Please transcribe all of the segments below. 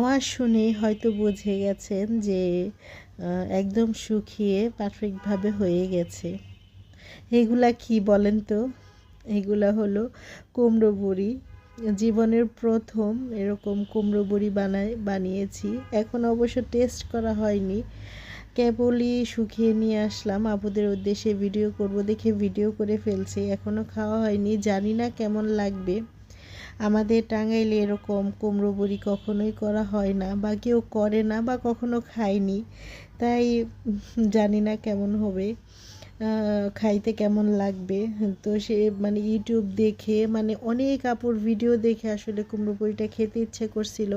আওয়াজ শুনে হয়তো বুঝে গেছেন যে একদম শুকিয়ে পারফেক্টভাবে হয়ে গেছে। এগুলা কি বলেন তো? এগুলা হলো কুমড়ো বড়ি। জীবনের প্রথম এরকম কুমড়ো বড়ি বানায় বানিয়েছি। এখন অবশ্য টেস্ট করা হয়নি। কেবলই শুকিয়ে নিয়ে আসলাম। আপুদের উদ্দেশ্যে ভিডিও করব দেখে ভিডিও করে ফেলছি। এখনও খাওয়া হয়নি। জানি না কেমন লাগবে। আমাদের টাঙ্গাইলে এরকম কুমড়ো বড়ি কখনোই করা হয় না বা কেউ করে না বা কখনো খায়নি। তাই জানি না কেমন হবে। খাইতে কেমন লাগবে? তো সে মানে ইউটিউব দেখে মানে অনেক আপুর ভিডিও দেখে আসলে কুমড়ো বড়িটা খেতে ইচ্ছে করছিল।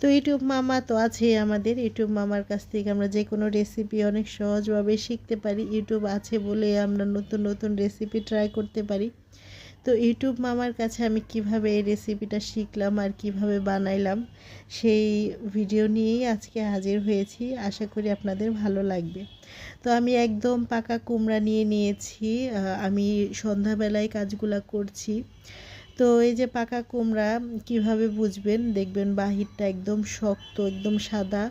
তো ইউটিউব মামা তো আছেই আমাদের। ইউটিউব মামার কাছ থেকে আমরা যে কোনো রেসিপি অনেক সহজভাবে শিখতে পারি। ইউটিউব আছে বলে আমরা নতুন নতুন রেসিপি ট্রাই করতে পারি। তো ইউটিউব মামার কাছে আমি কীভাবে এই রেসিপিটা শিখলাম আর কীভাবে বানাইলাম, সেই ভিডিও নিয়েই আজকে হাজির হয়েছি। আশা করি আপনাদের ভালো লাগবে। তো আমি একদম পাকা কুমড়া নিয়ে নিয়েছি আমি সন্ধ্যাবেলায় কাজগুলা করছি। তো এই যে পাকা কুমড়া, কীভাবে বুঝবেন? দেখবেন বাহিরটা একদম শক্ত, একদম সাদা।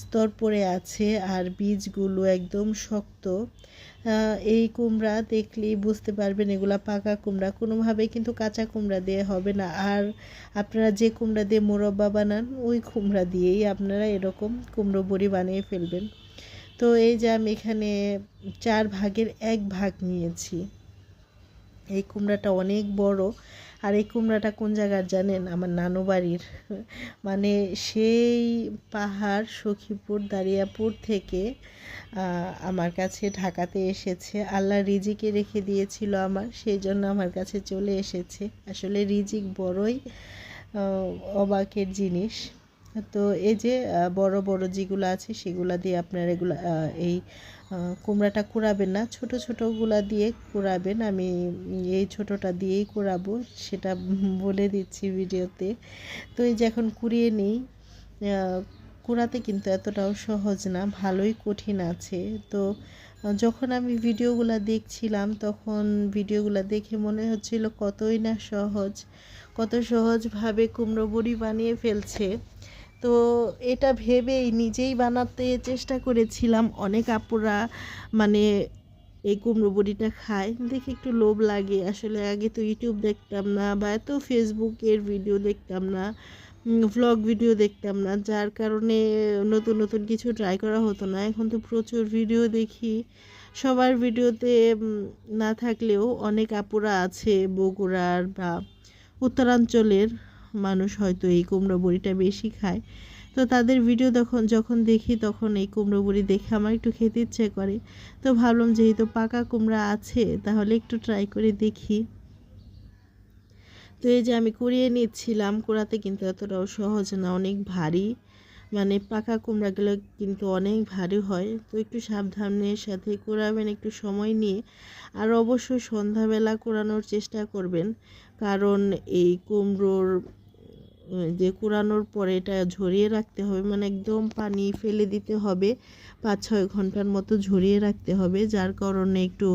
স্তর পড়ে আছে আর বীজগুলো একদম শক্ত। এই কুমড়া দেখলেই বুঝতে পারবেন এগুলা পাকা কুমড়া। কোনোভাবেই কিন্তু কাঁচা কুমড়া দিয়ে হবে না। আর আপনারা যে কুমড়া দিয়ে মোরব্বা বানান, ওই কুমড়া দিয়েই আপনারা এরকম কুমড়ো বড়ি বানিয়ে ফেলবেন। তো এই যে আমি এখানে চার ভাগের এক ভাগ নিয়েছি। এই কুমড়াটা অনেক বড়। আর এই কুমড়াটা কোন জায়গার জানেন? আমার নানু বাড়ির। মানে সেই পাহাড় সখীপুর, দারিয়াপুর থেকে আমার কাছে ঢাকাতে এসেছে। আল্লাহ রিজিকে রেখে দিয়েছিল আমার, সেই জন্য আমার কাছে চলে এসেছে। আসলে রিজিক বড়ই অবাকের জিনিস। তো এই যে বড় বড় যেগুলো আছে সেগুলো দিয়ে আপনার এগুলা এই কুমড়াটা কুড়াবেন না। ছোট, ছোটোগুলা দিয়ে কুড়াবেন। আমি এই ছোটোটা দিয়েই কুড়াবো, সেটা বলে দিচ্ছি ভিডিওতে। তো এই যে এখন কুড়িয়ে নিই কুড়াতে কিন্তু এতটাও সহজ না, ভালোই কঠিন আছে। তো যখন আমি ভিডিওগুলো দেখছিলাম, তখন ভিডিওগুলো দেখে মনে হচ্ছিল কতই না সহজ, কত সহজভাবে কুমড়ো বড়ি বানিয়ে ফেলছে। তো এটা ভেবেই নিজেই বানাতে চেষ্টা করেছিলাম। অনেক আপুরা মানে এই কুমড়ো বড়িটা খায়। দেখে একটু লোভ লাগে। আসলে আগে তো ইউটিউব দেখতাম না বা এত ফেসবুকের ভিডিও দেখতাম না ভ্লগ ভিডিও দেখতাম না। যার কারণে নতুন নতুন কিছু ট্রাই করা হতো না। এখন তো প্রচুর ভিডিও দেখি। সবার ভিডিওতে না থাকলেও অনেক আপুরা আছে বগুড়ার বা উত্তরাঞ্চলের। মানুষ হয়তো এই কুমড়ো বড়িটা বেশি খায়। তো তাদের ভিডিও তখন যখন দেখি তখন এই কুমড়ো বড়ি দেখে আমার একটু খেতে ইচ্ছে করে। তো ভাবলাম যেহেতু পাকা কুমড়া আছে, তাহলে একটু ট্রাই করে দেখি। তো এই যে আমি কুড়িয়ে নিচ্ছিলাম, কুড়াতে কিন্তু এতটাও সহজ না, অনেক ভারী। মানে পাকা কুমড়াগুলো কিন্তু অনেক ভারী হয়। তো একটু সাবধানের সাথে কুড়াবেন, একটু সময় নিয়ে। আর অবশ্যই সন্ধ্যাবেলা কুড়ানোর চেষ্টা করবেন। কারণ এই কুমড়োর যে কুড়ানোর পরে এটা ঝরিয়ে রাখতে হবে মানে একদম পানি ফেলে দিতে হবে পাঁচ ছয় ঘণ্টার মতো ঝরিয়ে রাখতে হবে, যার কারণে একটু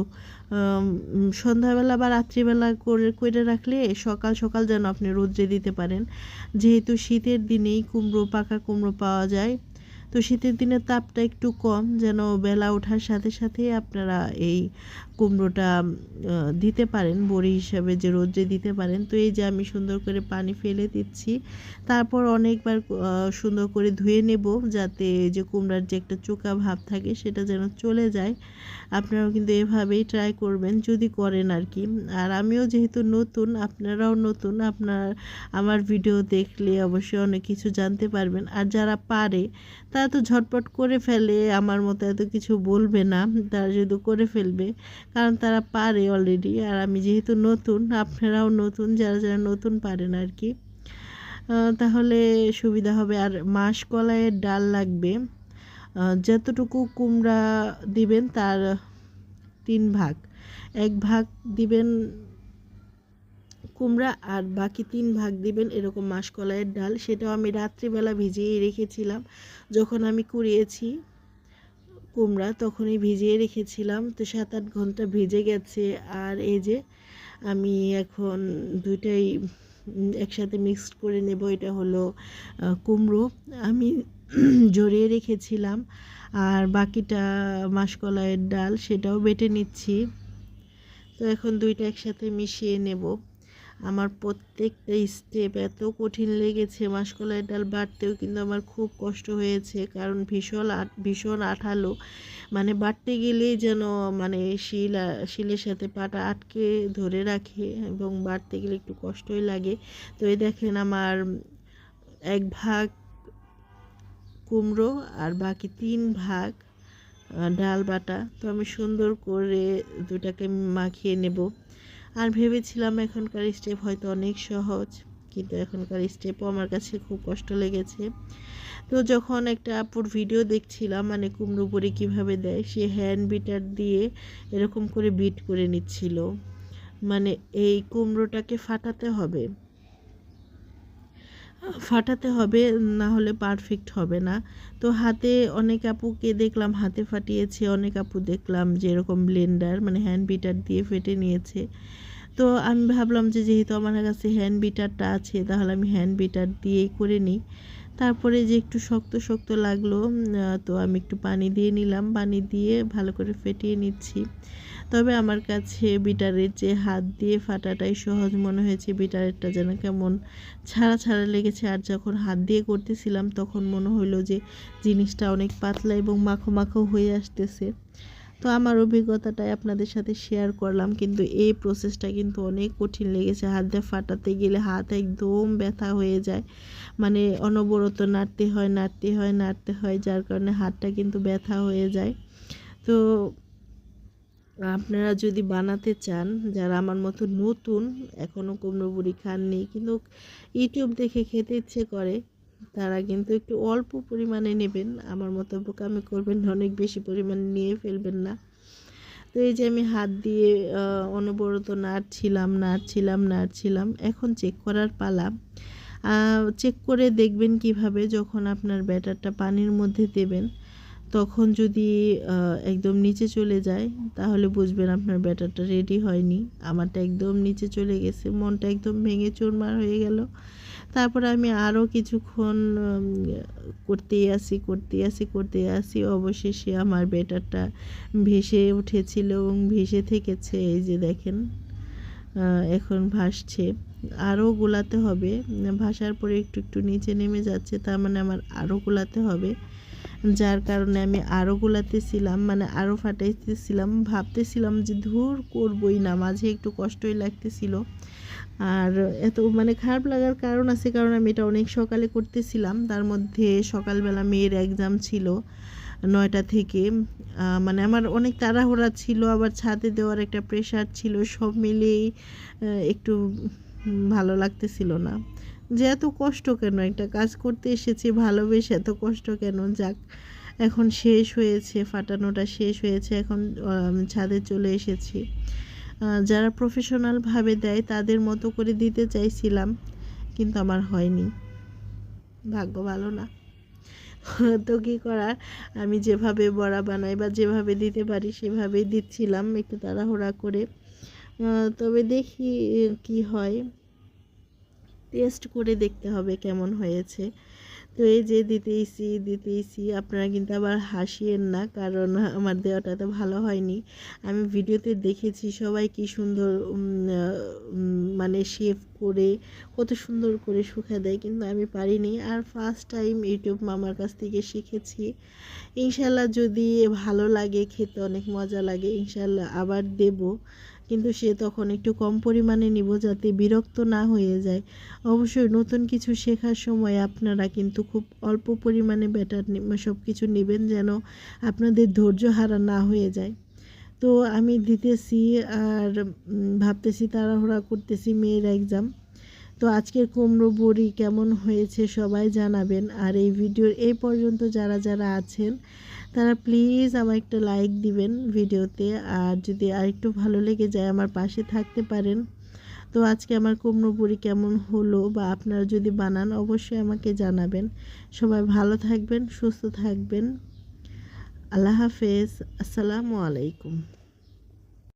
সন্ধ্যাবেলা বা রাত্রিবেলা করে করে রাখলে সকাল সকাল যেন আপনি রোদ্রে দিতে পারেন। যেহেতু শীতের দিনেই কুমড়ো, পাকা কুমড়ো পাওয়া যায় তো শীতের দিনে তাপটা একটু কম, যেন বেলা ওঠার সাথে সাথে আপনারা এই কুমড়োটা দিতে পারেন, বড়ি হিসাবে যে রোদ্রে দিতে পারেন। তো এই যে আমি সুন্দর করে পানি ফেলে দিচ্ছি, তারপর অনেকবার সুন্দর করে ধুয়ে নেব, যাতে যে কুমড়ার যে একটা চোকা ভাব থাকে, সেটা যেন চলে যায়। আপনারাও কিন্তু এভাবেই ট্রাই করবেন, যদি করেন আর কি। আর আমিও যেহেতু নতুন, আপনারাও নতুন, আপনার, আমার ভিডিও দেখলে অবশ্যই অনেক কিছু জানতে পারবেন। আর যারা পারে তারা তো ঝটপট করে ফেলে, আমার মতো এত কিছু বলবে না। তারা যদি করে ফেলবে, কারণ তারা পারে অলরেডি আর আমি যেহেতু নতুন, আপনারাও নতুন, যারা যারা নতুন পারেন আর কি তাহলে সুবিধা হবে। আর মাসকলাইয়ের ডাল লাগবে যতটুকু কুমড়া দিবেন তার তিন ভাগ। এক ভাগ দিবেন কুমড়া আর বাকি তিন ভাগ দিবেন এরকম মাসকলাইয়ের ডাল। সেটাও আমি রাত্রিবেলা ভিজিয়ে রেখেছিলাম। যখন আমি কুড়িয়েছি কুমড়া, তখনই ভিজিয়ে রেখেছিলাম। তো সাত আট ঘণ্টা ভিজে গেছে। আর এই যে আমি এখন দুইটাই একসাথে মিক্সড করে নেব। এটা হলো কুমড়ো। আমি জড়িয়ে রেখেছিলাম। আর বাকিটা মাসকলাইয়ের ডাল, সেটাও বেটে নিচ্ছি। তো এখন দুইটা একসাথে মিশিয়ে নেব। আমার প্রত্যেকটা স্টেপ এত কঠিন লেগেছে মাসকলাইয়ের ডাল বাটতেও কিন্তু আমার খুব কষ্ট হয়েছে। কারণ ভীষণ ভীষণ আঠালো। মানে বাটতে গেলেই যেন মানে শিল, শিলের সাথে পাটা আটকে ধরে রাখে এবং বাটতে গেলে একটু কষ্টই লাগে। তো এই দেখেন আমার এক ভাগ কুমড়ো আর বাকি তিন ভাগ ডাল বাটা। তো আমি সুন্দর করে দুটাকে মাখিয়ে নেব। আর ভেবেছিলাম এখনকার স্টেপ হয়তো অনেক সহজ, কিন্তু এখনকার স্টেপও আমার কাছে খুব কষ্ট লেগেছে। তো যখন একটা আপুর ভিডিও দেখছিলাম মানে কুমড়ো পরে কীভাবে দেয়, সে হ্যান্ড বিটার দিয়ে এরকম করে বিট করে নিচ্ছিল। মানে এই কুমড়োটাকে ফাটাতে হবে। ফাটাতে হবে না হলে পারফেক্ট হবে না। তো হাতে অনেক আপুকে দেখলাম, হাতে ফাটিয়েছে, অনেক আপু দেখলাম যে এরকম ব্লেন্ডার মানে হ্যান্ড বিটার দিয়ে ফেটে নিয়েছে। তো আমি ভাবলাম যে যেহেতু আমার কাছে হ্যান্ড বিটারটা আছে, তাহলে আমি হ্যান্ড বিটার দিয়েই করে নিই। তারপরে যে একটু শক্ত শক্ত লাগল তো আমি একটু পানি দিয়ে নিলাম। পানি দিয়ে ভালো করে ফেটিয়ে নিচ্ছি। তবে আমার কাছে বিটারের যে হাত দিয়ে ফাটাটাই সহজ মনে হয়েছে, বিটারেরটা যেন কেমন ছাড়া ছাড়া লেগেছে। আর যখন হাত দিয়ে করতেছিলাম, তখন মনে হলো যে জিনিসটা অনেক পাতলা এবং মাখো মাখো হয়ে আসতেছে। তো আমার অভিজ্ঞতাটাই আপনাদের সাথে শেয়ার করলাম, কিন্তু এই প্রসেসটা কিন্তু অনেক কঠিন লেগেছে। হাত দিয়ে ফাটাতে গেলে হাত একদম ব্যথা হয়ে যায়। মানে অনবরত নাড়তে হয় নাড়তে হয় নাড়তে হয়, যার কারণে হাতটা কিন্তু ব্যথা হয়ে যায়। তো আপনারা যদি বানাতে চান, যারা আমার মতো নতুন এখনও কুমড়ো বুড়ি খাননি, কিন্তু ইউটিউব দেখে খেতে ইচ্ছে করে, তারা কিন্তু একটু অল্প পরিমাণে নেবেন। আমার মতো বোকামি করবেন অনেক বেশি পরিমাণে নিয়ে ফেলবেন না। তো এই যে আমি হাত দিয়ে অনবরত নাড়ছিলাম নাড়ছিলাম নাড়ছিলাম, এখন চেক করার পালা। চেক করে দেখবেন কীভাবে, যখন আপনার ব্যাটারটা পানির মধ্যে দেবেন। তখন যদি একদম নিচে চলে যায়, তাহলে বুঝবেন আপনার ব্যাটারটা রেডি হয়নি। আমারটা একদম নিচে চলে গেছে, মনটা একদম ভেঙে চুরমার হয়ে গেল। তারপরে আমি আরও কিছুক্ষণ করতেই আসি করতেই আসি করতেই আসি। অবশেষে আমার ব্যাটারটা ভেসে উঠেছিল এবং ভেসে থেকেছে, এই যে দেখেন এখন ভাসছে। আরও গোলাতে হবে, ভাসার পরে একটু একটু নিচে নেমে যাচ্ছে, তার মানে আমার আরও গোলাতে হবে। যার কারণে আমি আরও গোলাতেছিলাম মানে আরও ফাটাইতেছিলাম ভাবতেছিলাম যে ধুর করবই না, মাঝে একটু কষ্টই লাগতেছিল। আর এত মানে খারাপ লাগার কারণ আছে, কারণ আমি এটা অনেক সকালে করতেছিলাম। তার মধ্যে সকালবেলা মেয়ের এক্সাম ছিল নয়টা থেকে। মানে আমার অনেক তাড়াহুড়া ছিল, আবার ছাদে দেওয়ার একটা প্রেশার ছিল, সব মিলিয়েই একটু ভালো লাগতেছিল না। যে এত কষ্ট কেন? একটা কাজ করতে এসেছি, ভালোবেসে এত কষ্ট কেন? যাক, এখন শেষ হয়েছে, ফাটানোটা শেষ হয়েছে, এখন ছাদে চলে এসেছি। যারা প্রফেশনালভাবে দেয়, তাদের মতো করে দিতে চাইছিলাম, কিন্তু আমার হয়নি। ভাগ্য ভালো না। তো কী করার? আমি যেভাবে বড়া বানাই বা যেভাবে দিতে পারি, সেভাবেই দিচ্ছিলাম, একটু তাড়াহুড়া করে। তবে দেখি কি হয়। টেস্ট করে দেখতে হবে কেমন হয়েছে। তো এই যে দিতেইছি দিতেইছি, আপনারা কিন্তু আবার হাসিয়েন না, কারণ আমার দেওয়াটা তো ভালো হয়নি। আমি ভিডিওতে দেখেছি সবাই কি সুন্দর মানে শেভ করে, কত সুন্দর করে শুকা দেয়, কিন্তু আমি পারিনি। আর ফার্স্ট টাইম ইউটিউব মামার কাছ থেকে শিখেছি। ইনশাল্লাহ যদি ভালো লাগে, খেতে অনেক মজা লাগে, ইনশাল্লাহ আবার দেব। কিন্তু সে তখন একটু কম পরিমাণে নিব যাতে বিরক্ত না হয়ে যায়। অবশ্যই নতুন কিছু শেখার সময় আপনারা কিন্তু খুব অল্প পরিমাণে ব্যাটার সব কিছু নেবেন যেন আপনাদের ধৈর্য হারা না হয়ে যায়। তো আমি দিতেছি আর ভাবতেছি তাড়াহুড়া করতেছি মেয়ের এক্সাম তো আজকের কুমড়ো বড়ি কেমন হয়েছে সবাই জানাবেন। আর এই ভিডিওর এই পর্যন্ত যারা যারা আছেন তারা প্লিজ আমার একটা লাইক দিবেন ভিডিওতে আর যদি আরেকটু ভালো লেগে যায় আমার পাশে থাকতে পারেন। তো আজকে আমার কুমড়ো পুরি কেমন হলো বা আপনারা যদি বানান অবশ্যই আমাকে জানাবেন। সবাই ভালো থাকবেন, সুস্থ থাকবেন। আল্লাহ হাফেজ। আসসালামু আলাইকুম।